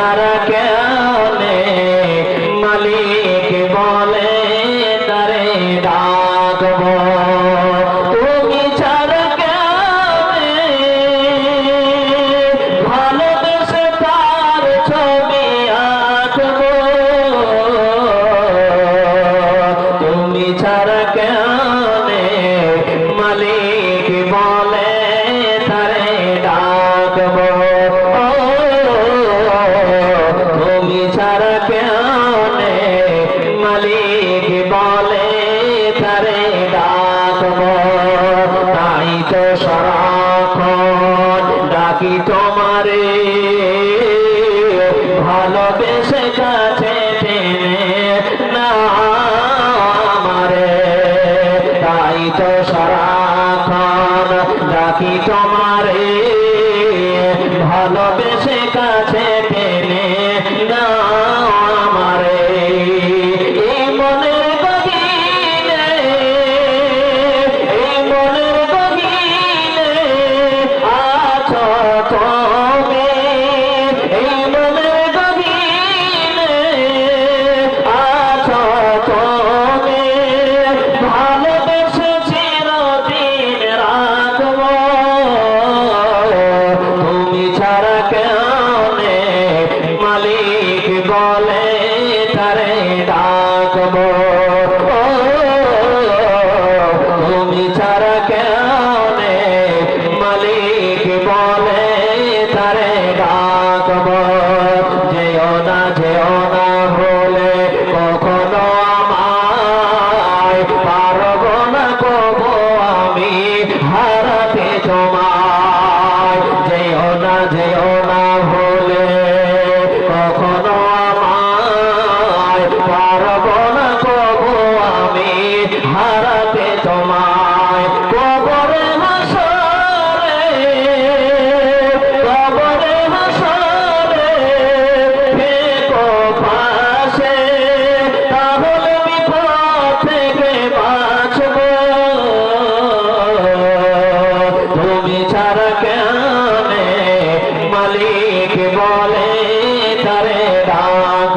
তারা কেনে মালিক বলে, তারে ডাকব। তুমি ছাড়া কেনে ভালোবেসে তার ছবি আঁকব। তুমি ছাড়া কেনে মালিক তো সারাক্ষণ ডাকি তোমারে। ভালোবেসে কাছে না আমারে তাই তো সারাক্ষণ ডাকি তোমারে। ভালোবেসে কাছে ছাড়া কেনে মালিক বলে, তারে ডাকব। যেও না যেও না হলে কখনো আমায় পারব না কব আমি হারাতে তোমায়। যেও না, যেও